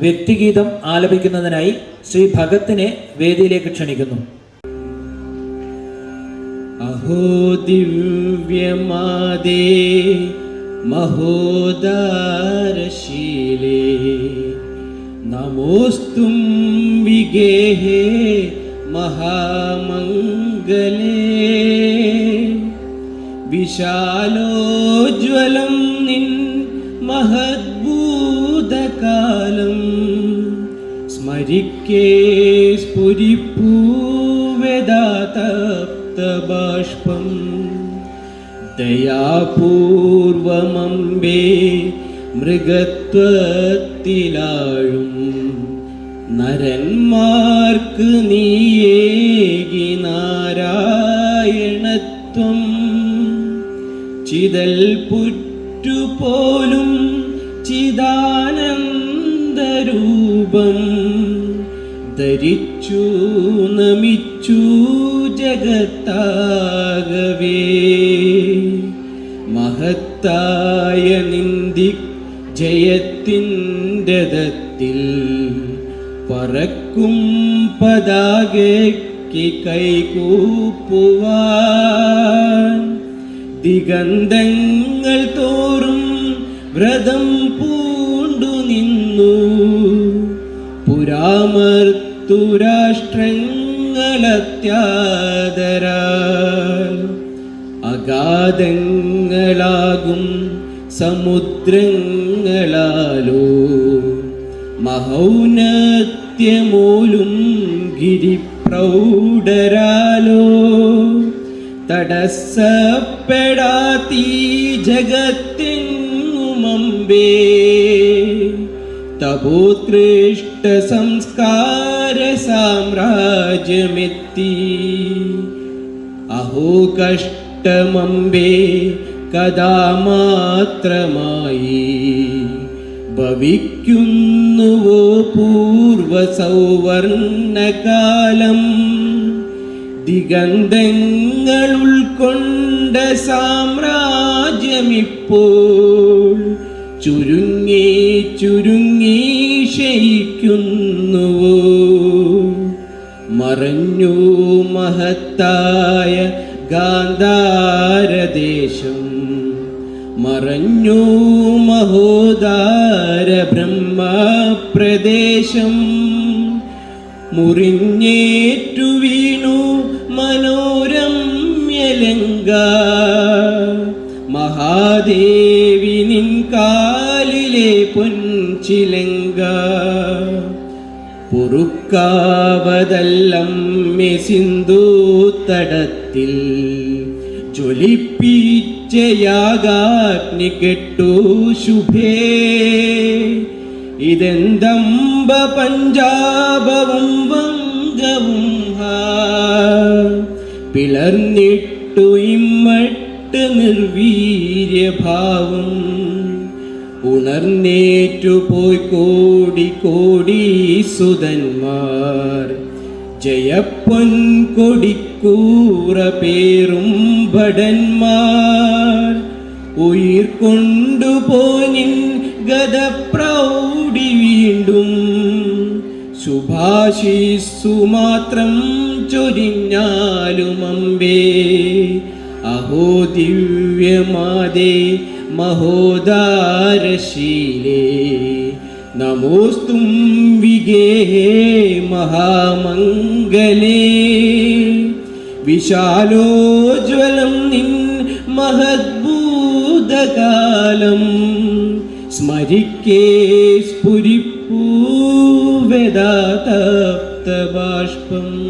വ്യക്തിഗീതം ആലപിക്കുന്നതിനായി ശ്രീ ഭഗത്തിനെ വേദിയിലേക്ക് ക്ഷണിക്കുന്നു. അഹോ ദിവ്യമാദേ മഹോദാരശീലേ നമോസ്തും വിഗേഹേ മഹാമംഗലേ. വിശാലോജ്വലം നിൻ മഹദ്ഭൂതകാലം സ്മരിക്കേ സ്ഫുരിപ്പൂവേദാതപ്തബാഷ്പം ദയാപൂർവമംബേ മൃഗത്വത്തിലാഴും. നരന്മാർക്ക് നീയേകി നാരായണത്വം. ചിതൽ പുറ്റുപോലും ചിദാനന്ദരൂപം ധരിച്ചു നമിച്ചു ജഗത്താകവേ. മഹത്തായ നിന്ദി ജയത്തിന്റെ ദത്തിൽ പറക്കും പതാകയ്ക്ക് കൈകൂപ്പുവാൻ. ദിഗന്ധങ്ങൾ തോറും വ്രതം പുരാമർത്തുരാഷ്ട്രങ്ങളത്യാദരാൽ അഗാധങ്ങളാകും സമുദ്രങ്ങളാലോ മഹൗനത്യമൂലും ഗിരിപ്രൗഢരാലോ തടസ്സപ്പെടാത്തീ ജഗത്തിനുമമ്പേ സാമ്രാജ്യമെത്തി. അഹോ കഷ്ടമമ്പേ കഥാ മാത്രമായി ഭവിക്കുന്നുവോ പൂർവ സൗവർണകാലം ദിഗന്ധങ്ങൾ ഉൾക്കൊണ്ട സാമ്രാജ്യമിപ്പോൾ. ചുരുങ്ങി ചുരുങ്ങി ക്ഷയിക്കുന്നുവോ മറഞ്ഞു മഹത്തായ ഗാന്ധാരദേശം മറഞ്ഞു മഹോദാര ബ്രഹ്മപ്രദേശം മുറിഞ്ഞേറ്റു വീണു മനോരമ്യലങ്ക മഹാദേവി കാലിലെ പൊൻചിലങ്ക. പൊറുക്കാവതല്ലം സിന്ധു തടത്തിൽ. ജ്വലിപ്പിച്ച യാഗാഗ്നി കെട്ടു ശുഭേ. ഇതെന്തമ്പ പഞ്ചാപവും വങ്കവും പിളർന്നിട്ടു ഇമ്മട്ട് നിർവീര്യഭാവം. ഉണർന്നേറ്റു പോയി കോടി കോടി സുതന്മാർ ജയപ്പൊൻ കൊടിക്കൂറ പേരും ഭടന്മാർ. ഉയിർ കൊണ്ടുപോനിൻ ഗതപ്രൗഢി വീണ്ടും. ശുഭാശിസ്സു മാത്രം ചൊരിഞ്ഞാലും അമ്പേ. അഹോ ദിവ്യമാതേ മഹോദാരശീലേ. നമോസ്തും വിഗേ മഹാമംഗലേ. വിശാലോജ്വലം നിൻ മഹദ്ഭൂതകാലം. സ്മരിക്കേ സ്ഫുരിപ്പൂവേദാതപ്തബാഷ്പം.